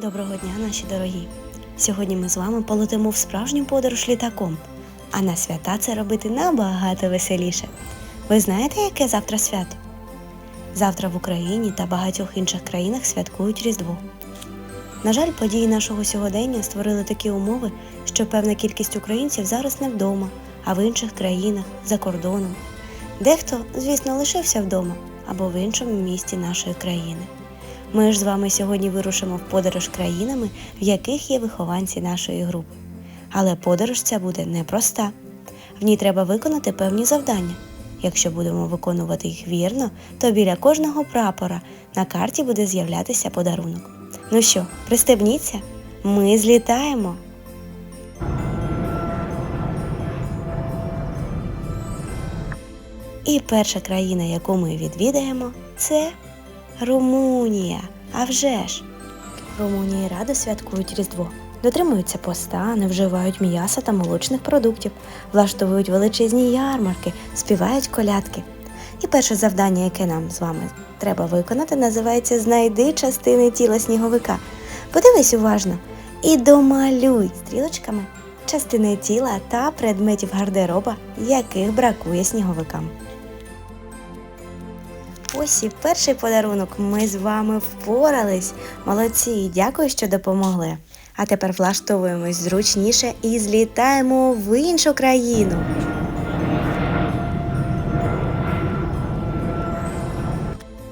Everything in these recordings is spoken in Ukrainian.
Доброго дня, наші дорогі! Сьогодні ми з вами полетимо в справжню подорож літаком, а на свята це робити набагато веселіше. Ви знаєте, яке завтра свято? Завтра в Україні та багатьох інших країнах святкують Різдво. На жаль, події нашого сьогодення створили такі умови, що певна кількість українців зараз не вдома, а в інших країнах за кордоном. Дехто, звісно, лишився вдома або в іншому місті нашої країни. Ми ж з вами сьогодні вирушимо в подорож країнами, в яких є вихованці нашої групи. Але подорож ця буде непроста. В ній треба виконати певні завдання. Якщо будемо виконувати їх вірно, то біля кожного прапора на карті буде з'являтися подарунок. Ну що, пристебніться? Ми злітаємо! І перша країна, яку ми відвідаємо, це Румунія. А вже ж! Румунії радо святкують Різдво. Дотримуються поста, не вживають м'яса та молочних продуктів, влаштовують величезні ярмарки, співають колядки. І перше завдання, яке нам з вами треба виконати, називається Знайди частини тіла сніговика. Подивись уважно і домалюй стрілочками частини тіла та предметів гардероба, яких бракує сніговикам. Ось і перший подарунок. Ми з вами впорались. Молодці, дякую, що допомогли. А тепер влаштовуємось зручніше і злітаємо в іншу країну.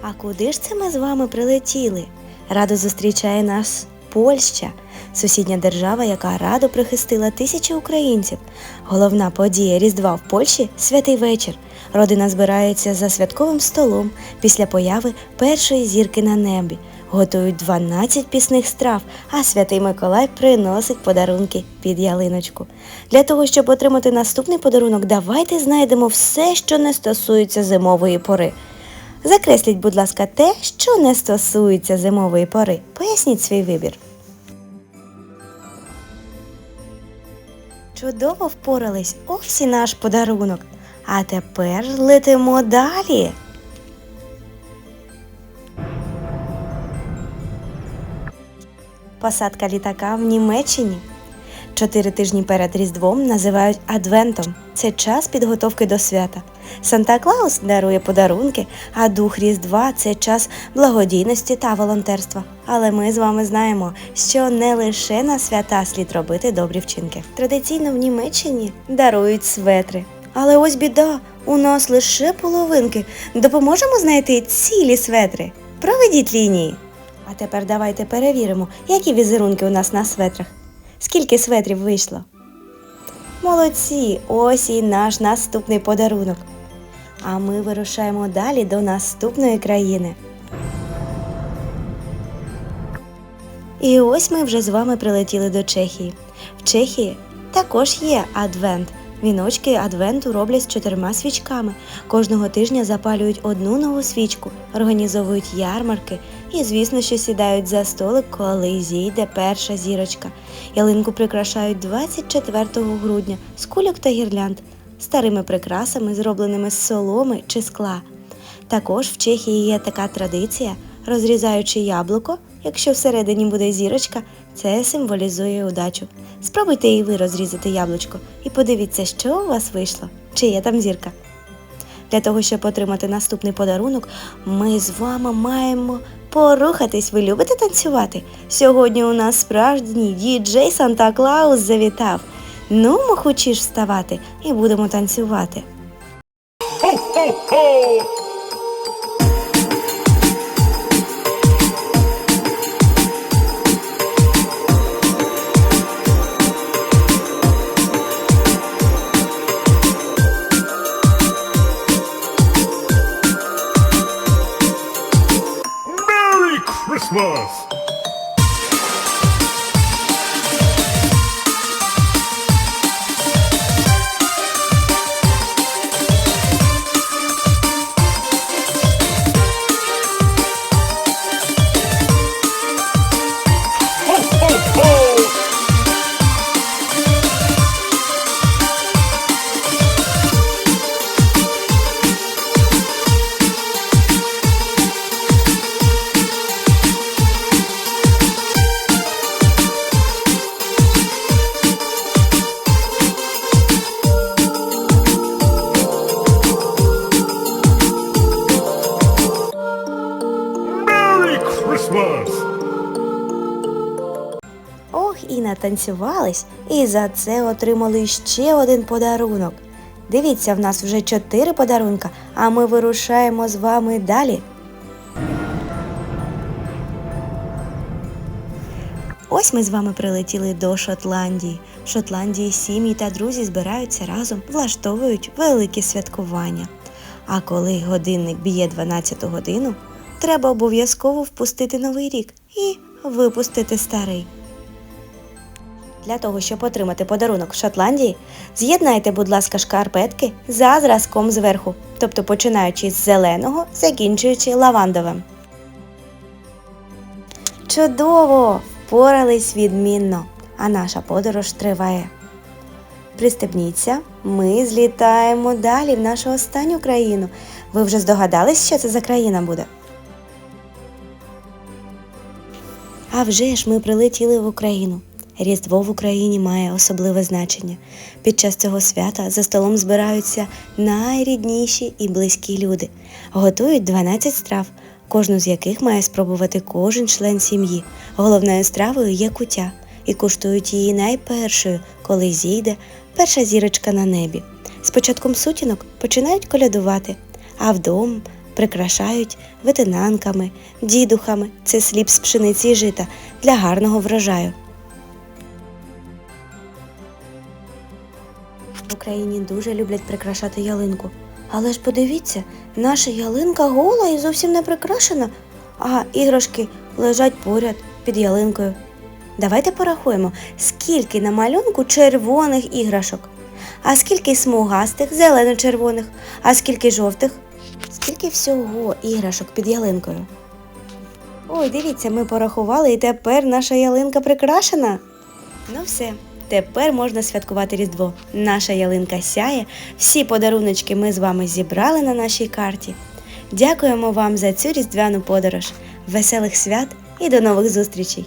А куди ж це ми з вами прилетіли? Радо зустрічає нас Польща, сусідня держава, яка радо прихистила тисячі українців. Головна подія Різдва в Польщі святий вечір. Родина збирається за святковим столом після появи першої зірки на небі. Готують 12 пісних страв, а святий Миколай приносить подарунки під ялиночку. Для того, щоб отримати наступний подарунок, давайте знайдемо все, що не стосується зимової пори. Закресліть, будь ласка, те, що не стосується зимової пори. Поясніть свій вибір. Чудово впорались. Ось і наш подарунок. А тепер летимо далі. Посадка літака в Німеччині. Чотири тижні перед Різдвом називають Адвентом. Це час підготовки до свята. Санта Клаус дарує подарунки, а дух Різдва це час благодійності та волонтерства. Але ми з вами знаємо, що не лише на свята слід робити добрі вчинки. Традиційно в Німеччині дарують светри. Але ось біда, у нас лише половинки. Допоможемо знайти цілі светри. Проведіть лінії. А тепер давайте перевіримо, які візерунки у нас на светрах. Скільки светрів вийшло? Молодці! Ось і наш наступний подарунок. А ми вирушаємо далі до наступної країни. І ось ми вже з вами прилетіли до Чехії. В Чехії також є адвент. Віночки адвенту роблять з чотирма свічками. Кожного тижня запалюють одну нову свічку, організовують ярмарки і, звісно, що сідають за столик, коли зійде перша зірочка. Ялинку прикрашають 24 грудня з кульок та гірлянд, старими прикрасами, зробленими з соломи чи скла. Також в Чехії є така традиція, розрізаючи яблуко, якщо всередині буде зірочка, це символізує удачу. Спробуйте і ви розрізати яблучко і подивіться, що у вас вийшло, чи є там зірка. Для того, щоб отримати наступний подарунок, ми з вами маємо порухатись. Ви любите танцювати? Сьогодні у нас справжній діджей Санта Клаус завітав. Ну, ми хочеш вставати і будемо танцювати. Merry Christmas! Christmas! Ох, і натанцювались, і за це отримали ще один подарунок. Дивіться, в нас вже чотири подарунка, а ми вирушаємо з вами далі. Ось ми з вами прилетіли до Шотландії. В Шотландії сім'ї та друзі збираються разом, влаштовують велике святкування. А коли годинник б'є 12 годину, треба обов'язково впустити новий рік і випустити старий. Для того, щоб отримати подарунок в Шотландії, з'єднайте, будь ласка, шкарпетки за зразком зверху, тобто починаючи з зеленого, закінчуючи лавандовим. Чудово! Впорались відмінно, а наша подорож триває. Пристебніться, ми злітаємо далі в нашу останню країну. Ви вже здогадались, що це за країна буде? А вже ж ми прилетіли в Україну. Різдво в Україні має особливе значення. Під час цього свята за столом збираються найрідніші і близькі люди. Готують 12 страв, кожну з яких має спробувати кожен член сім'ї. Головною стравою є кутя, і куштують її найпершою, коли зійде перша зірочка на небі. З початком сутінок починають колядувати, а вдома прикрашають ветенанками, дідухами це сліп з пшениці і жита для гарного врожаю. В Україні дуже люблять прикрашати ялинку. Але ж подивіться, наша ялинка гола і зовсім не прикрашена, а іграшки лежать поряд під ялинкою. Давайте порахуємо, скільки на малюнку червоних іграшок, а скільки смугастих, зелено-червоних, а скільки жовтих, скільки всього іграшок під ялинкою. Ой, дивіться, ми порахували, і тепер наша ялинка прикрашена. Ну все, тепер можна святкувати Різдво. Наша ялинка сяє, всі подаруночки ми з вами зібрали на нашій карті. Дякуємо вам за цю різдвяну подорож. Веселих свят і до нових зустрічей!